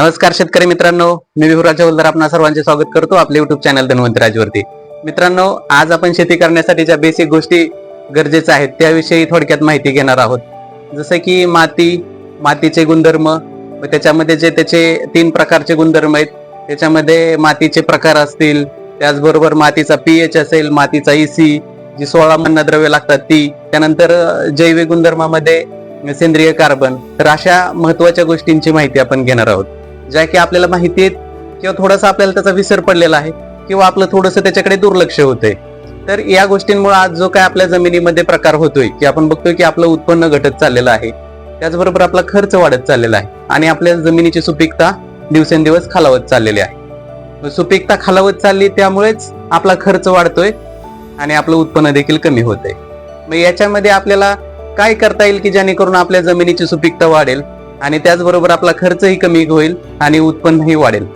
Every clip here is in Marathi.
नमस्कार शेतकरी मित्रांनो मी विहुराज हवलदार आपणा सर्वांचे स्वागत करतो आपले युट्यूब चॅनल धन्वंत राजवरती. मित्रांनो आज आपण शेती करण्यासाठी ज्या बेसिक गोष्टी गरजेच्या आहेत त्याविषयी थोडक्यात माहिती घेणार आहोत. जसं की माती मातीचे गुणधर्म व त्याच्यामध्ये जे त्याचे तीन प्रकारचे गुणधर्म आहेत त्याच्यामध्ये मातीचे प्रकार असतील त्याचबरोबर मातीचा पीएच असेल मातीचा ईसी जी सोळा अन्नद्रव्य लागतात ती त्यानंतर जैविक गुणधर्मामध्ये सेंद्रिय कार्बन तर अशा महत्त्वाच्या गोष्टींची माहिती आपण घेणार आहोत. ज्या की आपल्याला माहिती आहेत किंवा थोडासा आपल्याला त्याचा विसर पडलेला आहे किंवा आपलं थोडंसं त्याच्याकडे दुर्लक्ष होतंय. तर या गोष्टींमुळे आज जो काय आपल्या जमिनीमध्ये प्रकार होतोय की आपण बघतोय की आपलं उत्पन्न घटत चाललेलं आहे त्याचबरोबर आपला खर्च वाढत चाललेला आहे आणि आपल्या जमिनीची सुपीकता दिवसेंदिवस खालावत चाललेली आहे. सुपीकता खालावत चालली त्यामुळेच आपला खर्च वाढतोय आणि आपलं उत्पन्न देखील कमी होतंय. मग याच्यामध्ये आपल्याला काय करता येईल की जेणेकरून आपल्या जमिनीची सुपीकता वाढेल? आणि त्याचबरोबर आपला खर्चही कमी होईल आणि उत्पन्नही वाढेल.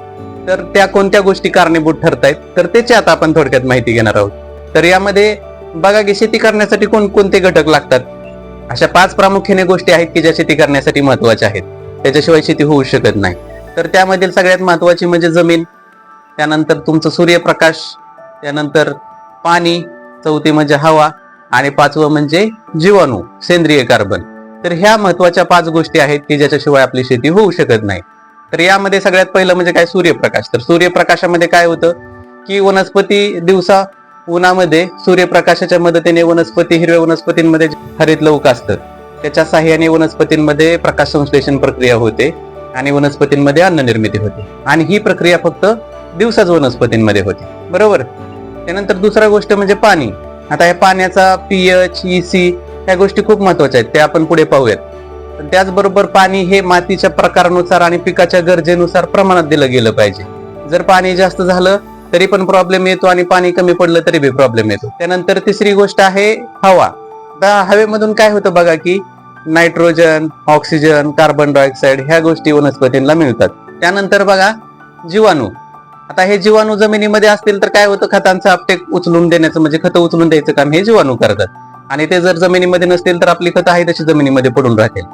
तर त्या कोणत्या गोष्टी कारणीभूत ठरत आहेत तर त्याची आता आपण थोडक्यात माहिती घेणार आहोत. तर यामध्ये बघा की शेती करण्यासाठी कोणकोणते घटक लागतात? अशा पाच प्रामुख्याने गोष्टी आहेत की ज्या शेती करण्यासाठी महत्त्वाच्या आहेत. त्याच्याशिवाय शेती होऊ शकत नाही. तर त्यामधील सगळ्यात महत्वाची म्हणजे जमीन त्यानंतर तुमचं सूर्यप्रकाश त्यानंतर पाणी चौथी म्हणजे हवा आणि पाचवं म्हणजे जीवाणू सेंद्रिय कार्बन. तर ह्या महत्त्वाच्या पाच गोष्टी आहेत की ज्याच्याशिवाय आपली शेती होऊ शकत नाही. तर यामध्ये सगळ्यात पहिलं म्हणजे काय? सूर्यप्रकाश. तर सूर्यप्रकाशामध्ये काय होतं की वनस्पती दिवसा उन्हामध्ये सूर्यप्रकाशाच्या मदतीने वनस्पती हिरव्या वनस्पतींमध्ये हरित लवक असतं. त्याच्या साह्याने वनस्पतींमध्ये प्रकाश संश्लेषण प्रक्रिया होते आणि वनस्पतींमध्ये अन्न निर्मिती होते. आणि ही प्रक्रिया फक्त दिवसाच वनस्पतींमध्ये होते. बरोबर? त्यानंतर दुसरा गोष्ट म्हणजे पाणी. आता या पाण्याचा पीएच सी ह्या गोष्टी खूप महत्त्वाच्या आहेत त्या आपण पुढे पाहूयात. त्याचबरोबर पाणी हे मातीच्या प्रकारानुसार आणि पिकाच्या गरजेनुसार प्रमाणात दिलं गेलं पाहिजे. जर पाणी जास्त झालं तरी पण प्रॉब्लेम येतो आणि पाणी कमी पडलं तरी बी प्रॉब्लेम येतो. त्यानंतर तिसरी गोष्ट आहे हवा. आता हवेमधून काय होतं बघा की नायट्रोजन ऑक्सिजन कार्बन डायऑक्साईड ह्या गोष्टी वनस्पतींना मिळतात. त्यानंतर बघा जीवाणू. आता हे जीवाणू जमिनीमध्ये असतील तर काय होतं? खतांचं आपटेक उचलून देण्याचं म्हणजे खतं उचलून द्यायचं काम हे जीवाणू करतात. आणि ते जर जमिनीमध्ये नसतील तर आपली खतं आहे तशी जमिनीमध्ये पडून राहतील.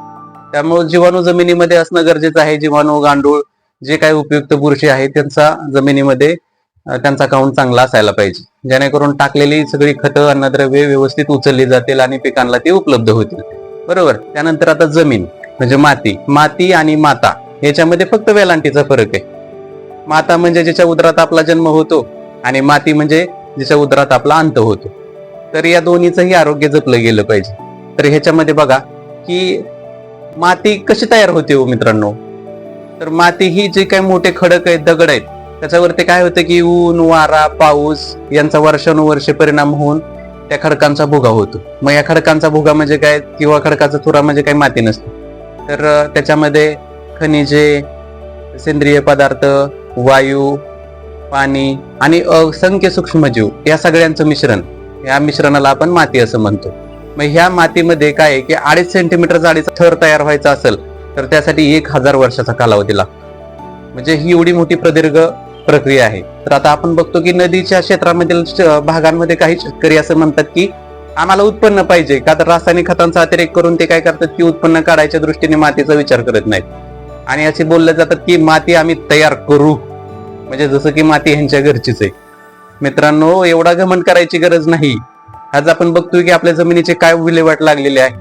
त्यामुळे जीवाणू जमिनीमध्ये असणं गरजेचं आहे. जीवाणू गांडूळ जे काही उपयुक्त बुरशी आहे त्यांचा जमिनीमध्ये त्यांचा काउंट चांगला असायला पाहिजे. जेणेकरून टाकलेली सगळी खतं अन्नद्रव्ये व्यवस्थित उचलली जातील आणि पिकांना ती उपलब्ध होतील. बरोबर? त्यानंतर आता जमीन म्हणजे माती. माती आणि माता याच्यामध्ये फक्त वेलांटीचा फरक आहे. माता म्हणजे ज्याच्या उदरात आपला जन्म होतो आणि माती म्हणजे ज्याच्या उदरात आपला अंत होतो. तर या दोन्हीचंही आरोग्य जपलं गेलं पाहिजे. तर ह्याच्यामध्ये बघा की माती कशी तयार होते हो मित्रांनो? तर माती ही जे काही मोठे खडक आहेत दगड आहेत त्याच्यावरती काय होतं की ऊन वारा पाऊस यांचा वर्षानुवर्षे परिणाम होऊन त्या खडकांचा भुगा होतो. मग या खडकांचा भुगा म्हणजे काय किंवा खडकाचा थुरा म्हणजे काही माती नसते. तर त्याच्यामध्ये खनिजे सेंद्रिय पदार्थ वायू पाणी आणि असंख्य सूक्ष्मजीव या सगळ्यांचं मिश्रण या मिश्रणाला आपण माती असं म्हणतो. मग ह्या मातीमध्ये काय आहे की अडीच सेंटीमीटर जाडीचा थर तयार व्हायचा असेल तर त्यासाठी एक हजार वर्षाचा कालावधी लागतो. म्हणजे ही एवढी मोठी प्रदीर्घ प्रक्रिया आहे. तर आता आपण बघतो की नदीच्या क्षेत्रामधील भागांमध्ये काही शेतकरी असं म्हणतात की आम्हाला उत्पन्न पाहिजे का तर रासायनिक खतांचा अतिरेक करून ते काय करतात की उत्पन्न काढायच्या दृष्टीने मातीचा विचार करत नाहीत. आणि असे बोलले जातात की माती आम्ही तयार करू. म्हणजे जसं की माती ह्यांच्या घरचीच आहे. मित्रांनो एवढा घमंड करायची गरज नाही. आज आपण बघतोय की आपल्या जमिनीचे काय विल्हेवाट लागलेले आहे.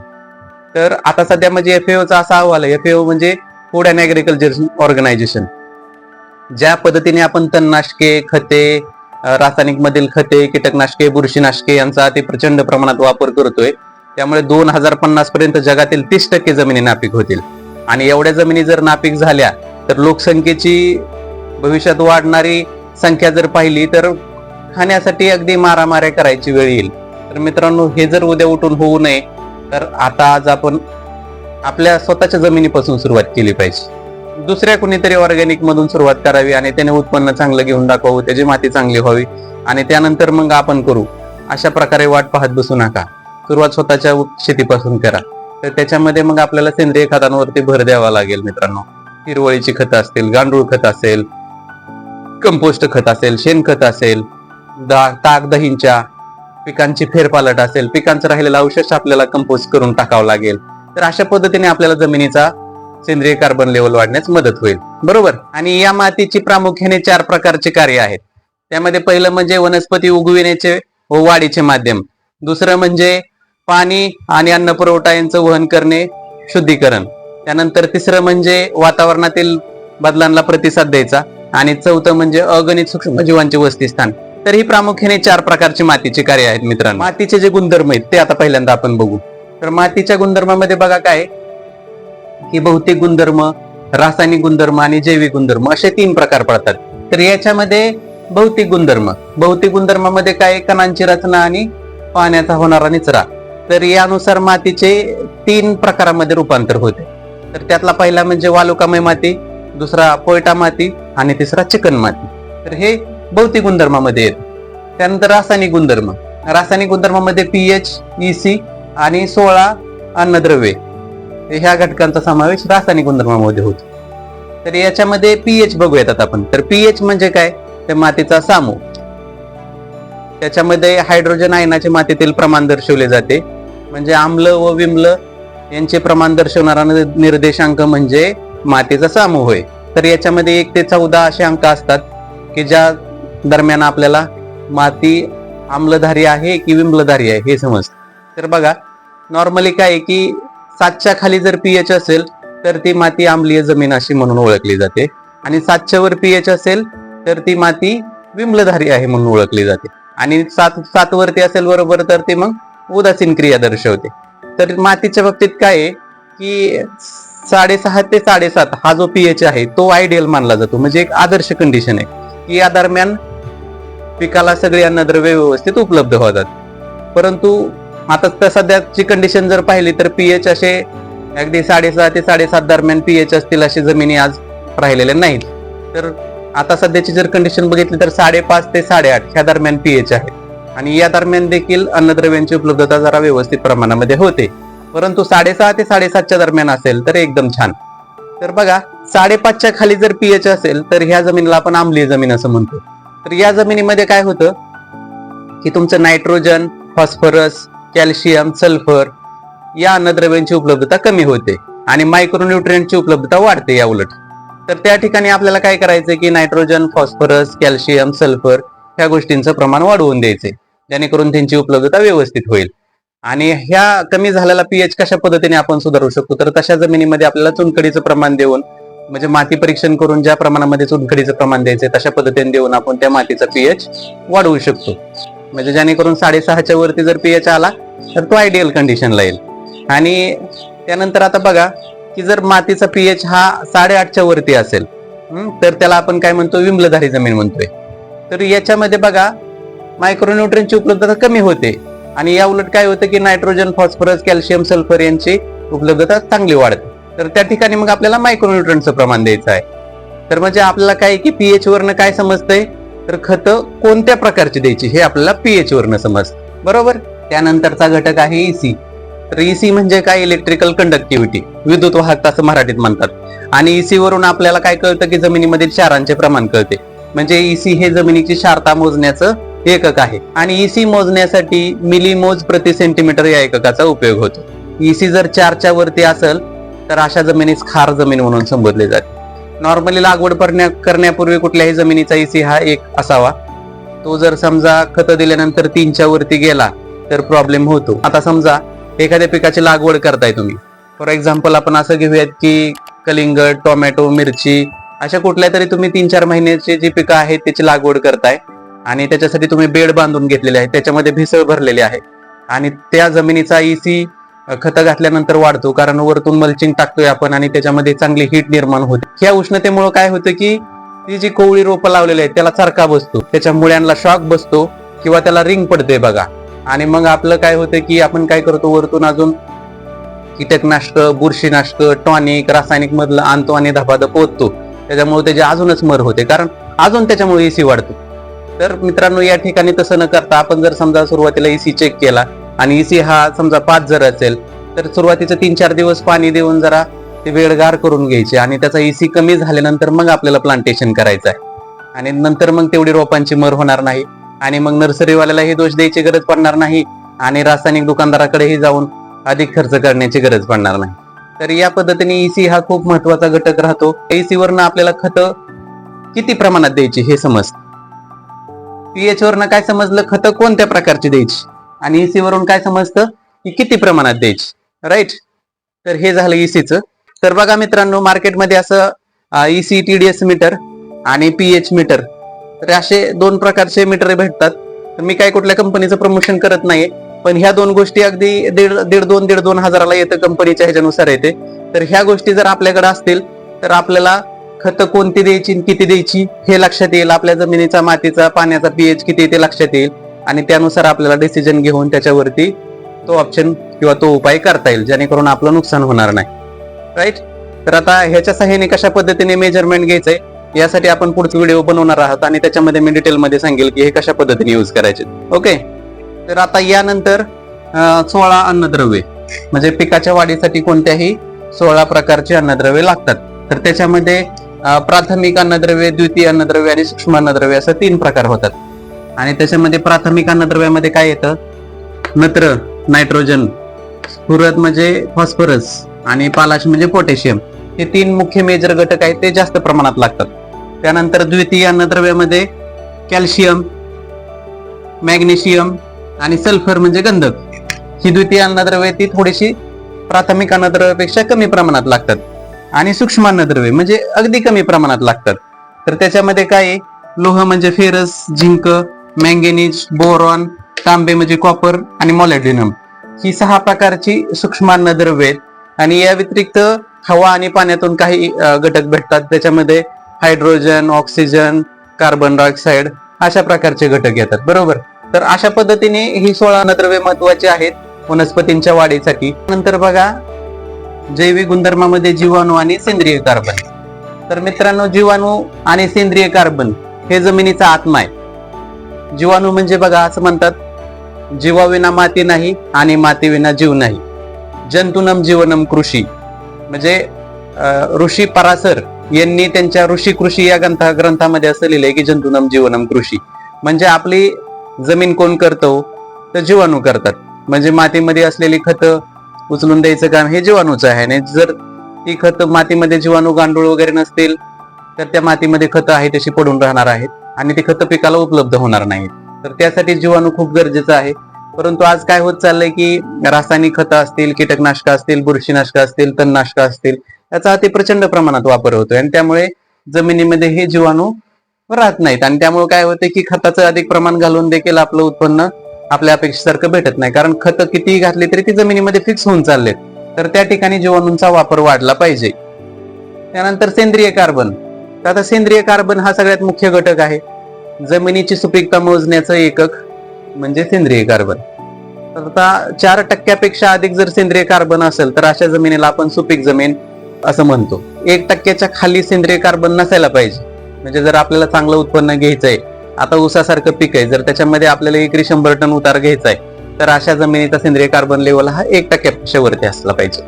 तर आता सध्या म्हणजे एफएओचा असा अहवाल आहे. एफएओ म्हणजे फूड अँड ऍग्रिकल्चर ऑर्गनायझेशन ज्या पद्धतीने आपण तणनाशके खते रासायनिक मधील खते कीटकनाशके बुरशीनाशके यांचा अति प्रचंड प्रमाणात वापर करतोय. त्यामुळे दोन हजार पन्नास पर्यंत जगातील तीस टक्के जमिनी नापीक होतील. आणि एवढ्या जमिनी जर नापीक झाल्या तर लोकसंख्येची भविष्यात वाढणारी संख्या जर पाहिली तर खाण्यासाठी अगदी मारामाऱ्या करायची वेळ येईल. तर मित्रांनो हे जर उद्या उठून होऊ नये तर आता आज आपण आपल्या स्वतःच्या जमिनीपासून सुरुवात केली पाहिजे. दुसऱ्या कुणीतरी ऑर्गॅनिक मधून सुरुवात करावी आणि त्याने उत्पन्न चांगलं घेऊन दाखवावं त्याची माती चांगली व्हावी आणि त्यानंतर मग आपण करू. अशा प्रकारे वाट पाहत बसू नका. सुरुवात स्वतःच्या शेतीपासून करा. तर त्याच्यामध्ये मग आपल्याला सेंद्रिय खतांवरती भर द्यावा लागेल मित्रांनो. हिरवळीची खतं असतील गांडूळ खत असेल कंपोस्ट खत असेल शेणखत असेल दा ताक दहींच्या पिकांची फेरपालट असेल पिकांचं राहिलेलं अवशेष आपल्याला कंपोस्ट करून टाकावं लागेल तर अशा पद्धतीने आपल्याला जमिनीचा सेंद्रिय कार्बन लेवल वाढण्यास मदत होईल. बरोबर? आणि या मातीची प्रामुख्याने चार प्रकारचे कार्य आहेत. त्यामध्ये पहिलं म्हणजे वनस्पती उगविण्याचे व वाढीचे माध्यम. दुसरं म्हणजे पाणी आणि अन्न पुरवठा यांचं वहन करणे शुद्धीकरण. त्यानंतर तिसरं म्हणजे वातावरणातील बदलांना प्रतिसाद द्यायचा. आणि चौथं म्हणजे अगणित सूक्ष्मजीवांचे वस्तीस्थान. तर ही प्रामुख्याने चार प्रकारची मातीची कार्य आहेत मित्रांनो. मातीचे जे गुणधर्म आहेत ते आता पहिल्यांदा आपण बघू. तर मातीच्या गुणधर्मामध्ये बघा काय? की भौतिक गुणधर्म रासायनिक गुणधर्म आणि जैविक गुणधर्म असे तीन प्रकार पडतात. तर याच्यामध्ये भौतिक गुणधर्म. भौतिक गुणधर्मामध्ये काय? कणांची रचना आणि पाण्याचा होणारा निचरा. तर यानुसार मातीचे तीन प्रकारामध्ये रूपांतर होते. तर त्यातला पहिला म्हणजे वालुकामय माती दुसरा पोयटा माती आणि तिसरा चिकन माती. तर हे भौतिक गुणधर्मामध्ये येत त्यानंतर रासायनिक गुणधर्म. रासायनिक गुणधर्मामध्ये ई सी आणि सोळा अन्नद्रव्ये. ह्या घटकांचा समावेश रासायनिक गुणधर्मामध्ये होतो. तर याच्यामध्ये पीएच बघूयात आता आपण. तर पीएच म्हणजे काय? तर मातीचा सामू. त्याच्यामध्ये हायड्रोजन आयनाचे मातीतील प्रमाण दर्शवले जाते. म्हणजे आम्ल व विम्ल यांचे प्रमाण दर्शवणारा निर्देशांक म्हणजे मातीचा सामू होय. तर याच्यामध्ये एक ते चौदा असे अंक असतात की ज्या दरम्यान आपल्याला माती आम्लधारी आहे की विम्लधारी आहे हे समजतं. तर बघा नॉर्मली काय आहे की सातच्या खाली जर पीएच असेल तर ती माती आम्लीय जमीन अशी म्हणून ओळखली जाते. आणि सातच्या वर पीएच असेल तर ती माती विम्लधारी आहे म्हणून ओळखली जाते. आणि सात सात वरती असेल बरोबर तर ती मग उदासीन क्रिया दर्शवते. तर मातीच्या बाबतीत काय आहे की साडेसहा ते साडेसात हा जो पीएच आहे तो आयडियल मानला जातो. म्हणजे एक आदर्श कंडिशन आहे. की या दरम्यान पिकाला सगळी अन्नद्रव्य व्यवस्थित उपलब्ध होतात. परंतु आता तर सध्याची कंडिशन जर पाहिली तर पीएच असे अगदी साडेसहा ते साडेसात दरम्यान पीएच असतील असे जमिनी आज राहिलेल्या नाहीत. तर आता सध्याची जर कंडिशन बघितली तर साडेपाच ते साडेआठ ह्या दरम्यान पीएच आहे आणि या दरम्यान देखील अन्नद्रव्यांची उपलब्धता जरा व्यवस्थित प्रमाणामध्ये होते. परंतु साडेसहा ते साडेसातच्या दरम्यान असेल तर एकदम छान. तर बघा साडेपाचच्या खाली जर पीएच असेल तर ह्या जमिनीला आपण आम्लीय जमीन असं म्हणतो. तर या जमिनीमध्ये काय होतं? की तुमचं नायट्रोजन फॉस्फरस कॅल्शियम सल्फर या अन्नद्रव्यांची उपलब्धता कमी होते आणि मायक्रोन्युट्रियनची उपलब्धता वाढते या उलट. तर त्या ठिकाणी आपल्याला काय करायचं की नायट्रोजन फॉस्फरस कॅल्शियम सल्फर ह्या गोष्टींचं प्रमाण वाढवून द्यायचे जेणेकरून त्यांची उपलब्धता व्यवस्थित होईल. आणि ह्या कमी झालेला पीएच कशा पद्धतीने आपण सुधारू शकतो? तर तशा जमिनीमध्ये आपल्याला चुनकडीचं प्रमाण देऊन म्हणजे माती परीक्षण करून ज्या प्रमाणामध्ये चुनखडीचं प्रमाण द्यायचं तशा पद्धतीने देऊन आपण त्या मातीचा पीएच वाढवू शकतो. म्हणजे जेणेकरून साडेसहाच्या वरती जर पीएच आला तर तो आयडियल कंडिशनला येईल. आणि त्यानंतर आता बघा की जर मातीचा पीएच हा साडेआठच्या वरती असेल तर त्याला आपण काय म्हणतो? विम्लधारी जमीन म्हणतोय. तर याच्यामध्ये बघा मायक्रोन्युट्रियनची उपलब्धता कमी होते. आणि या उलट काय होतं की नायट्रोजन फॉस्फरस कॅल्शियम सल्फर यांची उपलब्धता चांगली वाढते. तर त्या ठिकाणी मग आपल्याला मायक्रोन्युट्रनचं प्रमाण द्यायचं आहे. तर म्हणजे आपल्याला काय की पीएच वरनं काय समजतंय? तर खतं कोणत्या प्रकारची द्यायची हे आपल्याला पीएच वरनं समजतं. बरोबर? त्यानंतरचा घटक आहे इसी तर इसी म्हणजे काय? इलेक्ट्रिकल कंडक्टिव्हिटी विद्युत वाहकता असं मराठीत म्हणतात. आणि इसी वरून आपल्याला काय कळतं की जमिनीमध्ये क्षारांचे प्रमाण कळते. म्हणजे इसी हे जमिनीची क्षारता मोजण्याचं एकक आहे. आणि इसी मोजण्यासाठी मिलीमोज प्रति सेंटीमीटर या एककाचा उपयोग होतो. इसी जर चारच्या वरती असेल तर अशा जमिनीस खार जमीन म्हणून संबोधले जाते. नॉर्मली लागवड करण्या करण्यापूर्वी कुठल्याही जमिनीचा इसी हा एक असावा. तो जर समजा खतं दिल्यानंतर तीनच्या वरती गेला तर प्रॉब्लेम होतो. आता समजा एखाद्या पिकाची लागवड करताय तुम्ही. फॉर एक्झाम्पल आपण असं घेऊयात की कलिंगड टोमॅटो मिरची अशा कुठल्या तरी तुम्ही तीन चार महिन्याची जी पिकं आहेत त्याची लागवड करताय. आणि त्याच्यासाठी तुम्ही बेड बांधून घेतलेले आहे त्याच्यामध्ये भेसळ भरलेले आहे. आणि त्या जमिनीचा इसी खतं घातल्यानंतर वाढतो कारण वरतून मल्चिंग टाकतोय आपण आणि त्याच्यामध्ये चांगली हीट निर्माण होते. ह्या उष्णतेमुळे काय होतं की ती जी कोवळी रोपं लावलेली आहेत त्याला चरका बसतो. त्याच्या मुळ्यांना शॉक बसतो किंवा त्याला रिंग पडते बघा. आणि मग आपलं काय होतं की आपण काय करतो वरतून अजून कीटकनाशक बुरशीनाशक टॉनिक रासायनिक मधलं आणतो आणि धबाधब पोचतो त्याच्यामुळे त्याची अजूनच मर होते कारण अजून त्याच्यामुळे एसी वाढतो. तर मित्रांनो या ठिकाणी तसं न करता आपण जर समजा सुरुवातीला एसी चेक केला आणि इसी हा समजा पाच जर असेल तर सुरुवातीचे तीन चार दिवस पाणी देऊन जरा ते वेळगार करून घ्यायचे आणि त्याचा इसी कमी झाल्यानंतर मग आपल्याला प्लांटेशन करायचं आहे. आणि नंतर मग तेवढी रोपांची मर होणार नाही आणि मग नर्सरीवाल्याला हे दोष द्यायची गरज पडणार नाही आणि रासायनिक दुकानदाराकडेही जाऊन अधिक खर्च करण्याची गरज पडणार नाही. तर या पद्धतीने इसी हा खूप महत्त्वाचा घटक राहतो. एसी वरनं आपल्याला खत किती प्रमाणात द्यायची हे समज पीएच वरनं काय समजलं? खत कोणत्या प्रकारची द्यायची? आणि ईसी वरून काय समजतं? की किती प्रमाणात द्यायची. राईट तर हे झालं ईसीचं तर बघा मित्रांनो मार्केटमध्ये असं ईसी एस मीटर आणि पीएच मीटर तर असे दोन प्रकारचे मीटर भेटतात. तर मी काय कुठल्या कंपनीचं प्रमोशन करत नाहीये पण ह्या दोन गोष्टी अगदी दीड दीड दोन दीड दोन हजाराला येतं कंपनीच्या ह्याच्यानुसार येते. तर ह्या गोष्टी जर आपल्याकडे असतील तर आपल्याला खतं कोणती द्यायची आणि किती द्यायची हे लक्षात येईल. आपल्या जमिनीचा मातीचा पाण्याचा पीएच किती ते लक्षात येईल. आणि त्यानुसार आपल्याला डिसिजन घेऊन त्याच्यावरती तो ऑप्शन किंवा तो उपाय करता येईल जेणेकरून आपलं नुकसान होणार नाही. राईट तर आता ह्याच्या सहाय्याने कशा पद्धतीने मेजरमेंट घ्यायचंय यासाठी आपण पुढचा व्हिडिओ बनवणार आहोत आणि त्याच्यामध्ये मी डिटेलमध्ये सांगेल की हे कशा पद्धतीने यूज करायचे. ओके तर आता यानंतर सोळा अन्नद्रव्ये म्हणजे पिकाच्या वाढीसाठी कोणत्याही सोळा प्रकारचे अन्नद्रव्ये लागतात. तर त्याच्यामध्ये प्राथमिक अन्नद्रव्ये द्वितीय अन्नद्रव्ये आणि सूक्ष्म अन्नद्रव्ये असं तीन प्रकार होतात. आणि त्याच्यामध्ये प्राथमिक अन्नद्रव्यामध्ये काय येतं? नत्र नायट्रोजन स्फुरत म्हणजे फॉस्फरस आणि पालाश म्हणजे पोटॅशियम. हे तीन मुख्य मेजर घटक आहेत ते जास्त प्रमाणात लागतात. त्यानंतर द्वितीय अन्नद्रव्यामध्ये कॅल्शियम मॅग्नेशियम आणि सल्फर म्हणजे गंधक. ही द्वितीय अन्नद्रव्ये ती थोडीशी प्राथमिक अन्नद्रव्यापेक्षा कमी प्रमाणात लागतात. आणि सूक्ष्म अन्नद्रव्ये म्हणजे अगदी कमी प्रमाणात लागतात. तर त्याच्यामध्ये काय आहे? लोह म्हणजे फेरस झिंक मँगेनीज बोरॉन तांबे म्हणजे कॉपर आणि मॉलेडिनम ही सहा प्रकारची सूक्ष्म अन्नद्रव्ये आहेत. आणि या व्यतिरिक्त हवा आणि पाण्यातून काही घटक भेटतात. त्याच्यामध्ये हायड्रोजन ऑक्सिजन कार्बन डायऑक्साईड अशा प्रकारचे घटक येतात. बरोबर? तर अशा पद्धतीने ही सोळा अन्नद्रव्ये महत्वाची आहेत वनस्पतींच्या वाढीसाठी. नंतर बघा जैविक गुणधर्मामध्ये जीवाणू आणि सेंद्रिय कार्बन. तर मित्रांनो जीवाणू आणि सेंद्रिय कार्बन हे जमिनीचा आत्मा आहे जीवाणू म्हणजे बघा असं म्हणतात जीवाविना माती नाही आणि मातीविना जीव नाही. जंतुनम जीवनम कृषी. म्हणजे ऋषी परासर यांनी त्यांच्या ऋषी कृषी या ग्रंथा ग्रंथामध्ये असं लिहिलंय की जंतुनम जीवनम कृषी. म्हणजे आपली जमीन कोण करतो? तर जीवाणू करतात. म्हणजे मातीमध्ये असलेली खतं उचलून द्यायचं काम हे जीवाणूचं आहे. आणि जर ती खत मातीमध्ये जीवाणू गांडूळ वगैरे नसतील तर त्या मातीमध्ये खतं आहे तशी पडून राहणार आहेत. आणि ते खत पिकाला उपलब्ध होणार नाहीत. तर त्यासाठी जीवाणू खूप गरजेचं आहे. परंतु आज काय होत चाललंय की रासायनिक खतं असतील कीटकनाशकं असतील बुरशीनाशकं असतील तणनाशकं असतील याचा अति प्रचंड प्रमाणात वापर होतोय. आणि त्यामुळे जमिनीमध्ये हे जीवाणू राहत नाहीत. आणि त्यामुळे काय होते की खताचं अधिक प्रमाण घालून देखील आपलं उत्पन्न आपल्या अपेक्षेसारखं भेटत नाही. कारण खतं कितीही घातली तरी ती जमिनीमध्ये फिक्स होऊन चाललेत. तर त्या ठिकाणी जीवाणूंचा वापर वाढला पाहिजे. त्यानंतर सेंद्रिय कार्बन. तर आता सेंद्रिय कार्बन हा सगळ्यात मुख्य घटक आहे. जमिनीची सुपीकता मोजण्याचं एकक म्हणजे सेंद्रिय कार्बन. तर आता चार टक्क्यापेक्षा अधिक जर सेंद्रिय कार्बन असेल तर अशा जमिनीला आपण सुपीक जमीन असं म्हणतो. एक टक्क्याच्या खाली सेंद्रिय कार्बन नसायला पाहिजे. म्हणजे जर आपल्याला चांगलं उत्पन्न घ्यायचं आहे आता ऊसासारखं पीक आहे जर त्याच्यामध्ये आपल्याला एकरी शंभर टन उतार घ्यायचा आहे तर अशा जमिनीचा सेंद्रिय कार्बन लेवल हा एक टक्क्यापेक्षा वरती असला पाहिजे.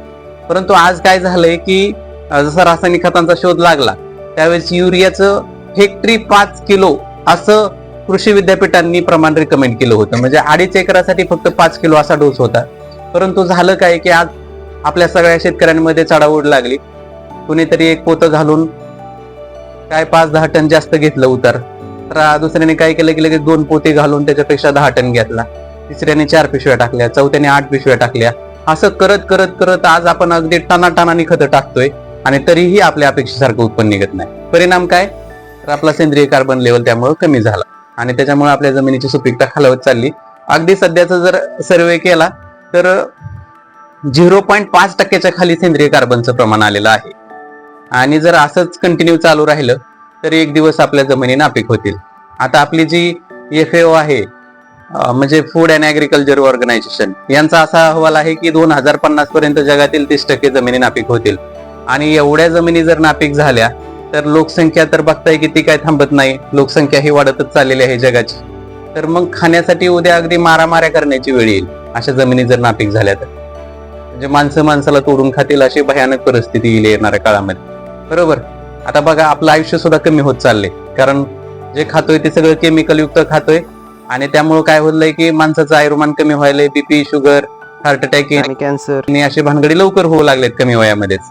परंतु आज काय झालंय की जसा रासायनिक खतांचा शोध लागला त्यावेळेस युरियाचं हेक्टरी पाच किलो असं कृषी विद्यापीठांनी प्रमाण रिकमेंड केलं होतं. म्हणजे अडीच एकरासाठी फक्त पाच किलो असा डोस होता. परंतु झालं काय की आज आपल्या सगळ्या शेतकऱ्यांमध्ये चढाओढ लागली. कुणीतरी एक पोतं घालून काय पाच दहा टन जास्त घेतलं उतार. तर दुसऱ्याने काय केलं की लगेच दोन पोते घालून त्याच्यापेक्षा दहा टन घेतला. तिसऱ्याने चार पिशव्या टाकल्या चौथ्याने आठ पिशव्या टाकल्या. असं करत करत करत आज आपण अगदी टनाटनाने खतं टाकतोय. आणि तरीही आपल्या अपेक्षेसारखं उत्पन्न निघत नाही. परिणाम काय? तर आपला सेंद्रिय कार्बन लेवल त्यामुळे कमी झाला. आणि त्याच्यामुळे आपल्या जमिनीची सुपीकता खालवत चालली. अगदी सध्याचा जर सर्वे केला तर झिरो पॉईंट पाच टक्क्याच्या खाली सेंद्रिय कार्बनचं प्रमाण आलेलं आहे. आणि जर असंच कंटिन्यू चालू राहिलं तर एक दिवस आपल्या जमिनी नापीक होतील. आता आपली जी एफ आहे म्हणजे फूड अँड ॲग्रिकल्चर ऑर्गनायझेशन यांचा असा अहवाल आहे की दोन हजार पन्नास पर्यंत जगातील तीस टक्के जमिनी नापीक होतील. आणि एवढ्या जमिनी जर नापीक झाल्या तर लोकसंख्या तर बघताय की ती काय थांबत नाही. लोकसंख्या ही वाढतच चाललेली आहे जगाची. तर मग खाण्यासाठी उद्या अगदी मारामाऱ्या करण्याची वेळ येईल. अशा जमिनी जर नापीक झाल्या तर. म्हणजे माणसं माणसाला तोडून खातील अशी भयानक परिस्थिती येईल येणाऱ्या काळामध्ये. बरोबर? आता बघा आपलं आयुष्य सुद्धा कमी होत चालले कारण जे खातोय ते सगळं केमिकल युक्त खातोय. आणि त्यामुळे काय होलंय की माणसाचं आयुर्मान कमी व्हायलंय बीपी शुगर हार्ट अटॅक आणि कॅन्सर आणि असे भानगडी लवकर होऊ लागलेत कमी वयामध्येच.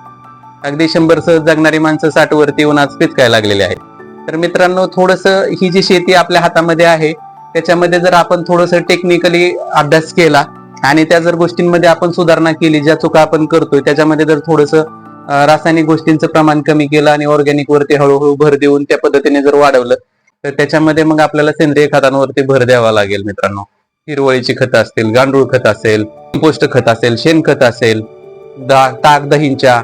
अगदी शंभर सहज जगणारी माणसं साठ वरती येऊन आज पिचकायला लागलेले आहेत. तर मित्रांनो थोडस ही जी शेती आपल्या हातामध्ये आहे त्याच्यामध्ये जर आपण थोडस टेक्निकली अभ्यास केला आणि त्या जर गोष्टींमध्ये आपण सुधारणा केली ज्या चुका आपण करतोय त्याच्यामध्ये जर थोडस रासायनिक गोष्टींचं प्रमाण कमी केलं आणि ऑर्गॅनिक वरती हळूहळू भर देऊन त्या पद्धतीने जर वाढवलं तर त्याच्यामध्ये मग आपल्याला सेंद्रिय खतांवरती भर द्यावा लागेल मित्रांनो. हिरवळीची खतं असतील गांडूळ खत असेल कंपोस्ट खत असेल शेणखत असेल दा- ताक दहींच्या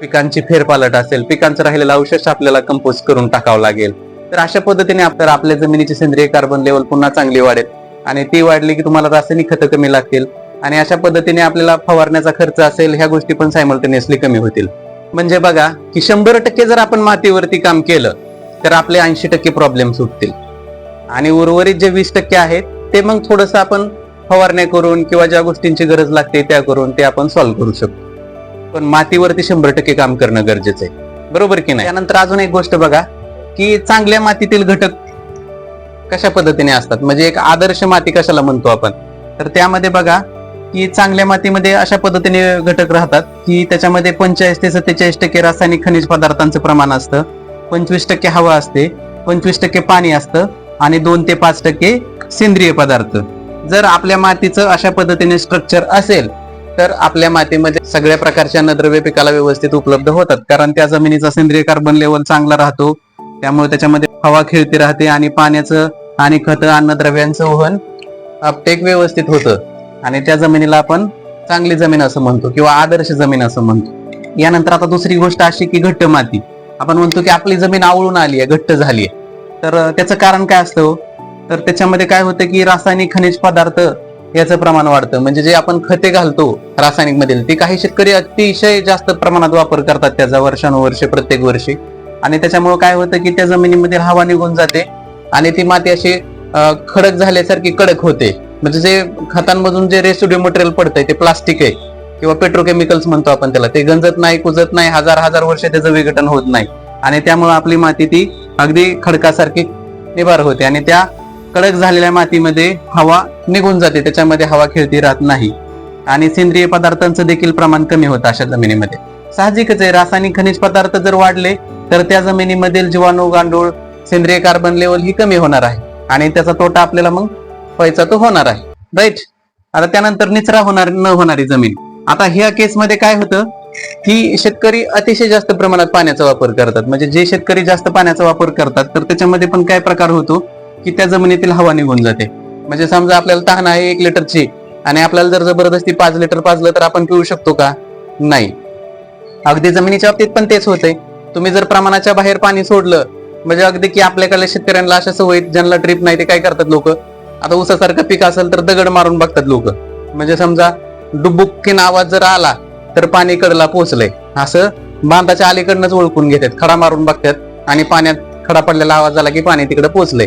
पिकांची फेरपालट असेल पिकांचं राहिलेलं अवशेष आपल्याला कंपोस्ट करून टाकावं लागेल. तर अशा पद्धतीने आपल्याला आपल्या जमिनीची सेंद्रिय कार्बन लेवल पुन्हा चांगली वाढेल आणि ती वाढली की तुम्हाला रासायनिक खतं कमी लागतील आणि अशा पद्धतीने आपल्याला फवारण्याचा खर्च असेल ह्या गोष्टी पण सायमल्टेनियसली कमी होतील. म्हणजे बघा की शंभर टक्के जर आपण मातीवरती काम केलं तर आपले ऐंशी टक्के प्रॉब्लेम सुटतील. आणि उर्वरित जे वीस टक्के आहेत ते मग थोडस आपण फवारण्या करून किंवा ज्या गोष्टींची गरज लागते त्या करून ते आपण सॉल्व्ह करू शकतो. पण मातीवरती शंभर टक्के काम करणं गरजेचं आहे. बरोबर की नाही? त्यानंतर अजून एक गोष्ट बघा की चांगल्या मातीतील घटक कशा पद्धतीने असतात? म्हणजे एक आदर्श माती कशाला म्हणतो आपण? तर त्यामध्ये बघा की चांगल्या मातीमध्ये अशा पद्धतीने घटक राहतात की त्याच्यामध्ये पंचेचाळीस ते सत्तेचाळीस टक्के रासायनिक खनिज पदार्थांचं प्रमाण असतं पंचवीस टक्के हवा असते पंचवीस टक्के पाणी असतं आणि दोन ते पाच टक्के सेंद्रिय पदार्थ. जर आपल्या मातीचं अशा पद्धतीने स्ट्रक्चर असेल तर आपल्या मातीमध्ये सगळ्या प्रकारच्या अन्नद्रव्य पिकाला व्यवस्थित उपलब्ध होतात. कारण त्या जमिनीचा सेंद्रिय कार्बन लेवल चांगला राहतो. त्यामुळे त्याच्यामध्ये हवा खेळती राहते आणि पाण्याचं आणि खत अन्नद्रव्यांचं वहन अपटेक व्यवस्थित होतं. आणि त्या जमिनीला आपण चांगली जमीन असं म्हणतो किंवा आदर्श जमीन असं म्हणतो. यानंतर आता दुसरी गोष्ट अशी की घट्ट माती. आपण म्हणतो की आपली जमीन आवळून आली आहे घट्ट झाली आहे. तर त्याचं कारण काय असतं हो? तर त्याच्यामध्ये काय होतं की रासायनिक खनिज पदार्थ याचं प्रमाण वाढतं. म्हणजे जे आपण खते घालतो रासायनिक मधील ते काही शेतकरी अतिशय जास्त प्रमाणात वापर करतात त्याचा वर्षानुवर्ष प्रत्येक वर्षी. आणि त्याच्यामुळे काय होतं की त्या जमिनीमध्ये हवा निघून जाते आणि ती माती अशी खडक झाल्यासारखी कडक होते. म्हणजे जे खतांमधून जे रेसिड्यू मटेरियल पडतंय ते प्लास्टिक आहे किंवा पेट्रोकेमिकल्स म्हणतो आपण त्याला. ते गंजत नाही कुजत नाही हजार हजार वर्ष त्याचं विघटन होत नाही. आणि त्यामुळे आपली माती ती अगदी खडकासारखी निभार होते. आणि त्या कडक झालेल्या मातीमध्ये हवा निघून जाते त्याच्यामध्ये हवा खेळती राहत नाही. आणि सेंद्रिय पदार्थांचं देखील प्रमाण कमी होतं अशा जमिनीमध्ये. साहजिकच आहे रासायनिक खनिज पदार्थ जर वाढले तर त्या जमिनीमधील जीवाणू गांडूळ सेंद्रिय कार्बन लेवल ही कमी होणार आहे. आणि त्याचा तोटा आपल्याला मग व्हायचा तो होणार आहे. राईट? आता त्यानंतर निचरा होणार न होणारी जमीन. आता ह्या केसमध्ये काय होतं की शेतकरी अतिशय जास्त प्रमाणात पाण्याचा वापर करतात. म्हणजे जे शेतकरी जास्त पाण्याचा वापर करतात तर त्याच्यामध्ये पण काय प्रकार होतो की त्या जमिनीतील हवा निघून जाते. म्हणजे समजा आपल्याला तहान आहे एक लिटरची आणि आपल्याला जर जबरदस्ती पाच लिटर पाजलं तर आपण पिऊ शकतो का? नाही. अगदी जमिनीच्या बाबतीत पण तेच होते तुम्ही जर प्रमाणाच्या बाहेर पाणी सोडलं म्हणजे अगदी की आपल्याकडल्या शेतकऱ्यांना अशा सवयी ज्यांना ट्रिप नाही ते काय करतात लोक? आता ऊसासारखं पीक असेल तर दगड मारून बघतात लोक. म्हणजे समजा डुबुकीन आवाज जर आला तर पाणी कडला पोचलंय. असं बांधाच्या अलीकडनंच ओळखून घेतात खडा मारून बघतात आणि पाण्यात खडा पडलेला आवाज आला की पाणी तिकडे पोचलंय.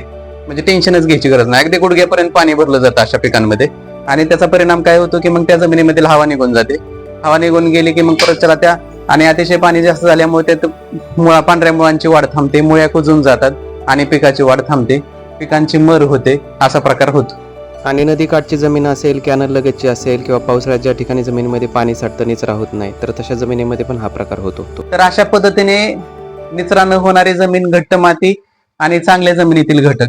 म्हणजे टेन्शनच घ्यायची गरज नाही. अगदी गुडघ्यापर्यंत पाणी भरलं जातं अशा पिकांमध्ये. आणि त्याचा परिणाम काय होतो की मग त्या जमिनीमधील हवा निघून जाते. हवा निघून गेली की मग परत त्याला त्या आणि अतिशय पाणी जास्त झाल्यामुळे ते मुळा पांढऱ्या मुळांची वाढ थांबते मुळ्या कुजून जातात आणि पिकाची वाढ थांबते. पिकांची मर होते असा प्रकार होतो. आणि नदीकाठची जमीन असेल कॅनल लगतची असेल किंवा पावसाळ्यात ज्या ठिकाणी जमिनीमध्ये पाणी साठतं निचरा होत नाही तर तशा जमिनीमध्ये पण हा प्रकार होतो. तर अशा पद्धतीने निचरा न होणारी जमीन घट्ट माती आणि चांगल्या जमिनीतील घटक.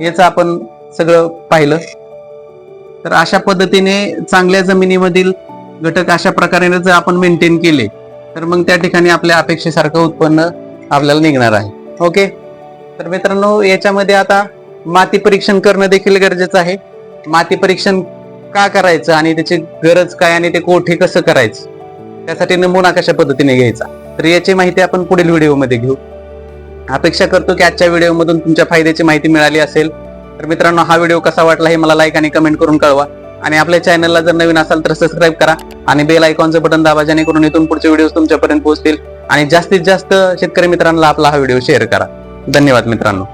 याचं आपण सगळं पाहिलं. तर अशा पद्धतीने चांगल्या जमिनीमधील घटक अशा प्रकारे जर आपण मेंटेन केले तर मग त्या ठिकाणी आपल्या अपेक्षेसारखं उत्पन्न आपल्याला निघणार आहे. ओके तर मित्रांनो याच्यामध्ये आता माती परीक्षण करणं देखील गरजेचं आहे. माती परीक्षण का करायचं आणि त्याची गरज काय आणि ते कोठे कसं करायचं? त्यासाठी नमुना कशा पद्धतीने घ्यायचा? तर याची माहिती आपण पुढील व्हिडिओमध्ये घेऊ. अपेक्षा करतो की आजच्या व्हिडिओमधून तुमच्या फायद्याची माहिती मिळाली असेल. तर मित्रांनो हा व्हिडिओ कसा वाटला हे मला लाईक आणि कमेंट करून कळवा. आणि आपल्या चॅनलला जर नवीन असाल तर सबस्क्राईब करा आणि बेल आयकॉनचं बटन दाबा जेणेकरून इथून पुढचे व्हिडिओ तुमच्यापर्यंत पोहोचतील. आणि जास्तीत जास्त शेतकरी मित्रांना आपला हा व्हिडिओ शेअर करा. धन्यवाद मित्रांनो.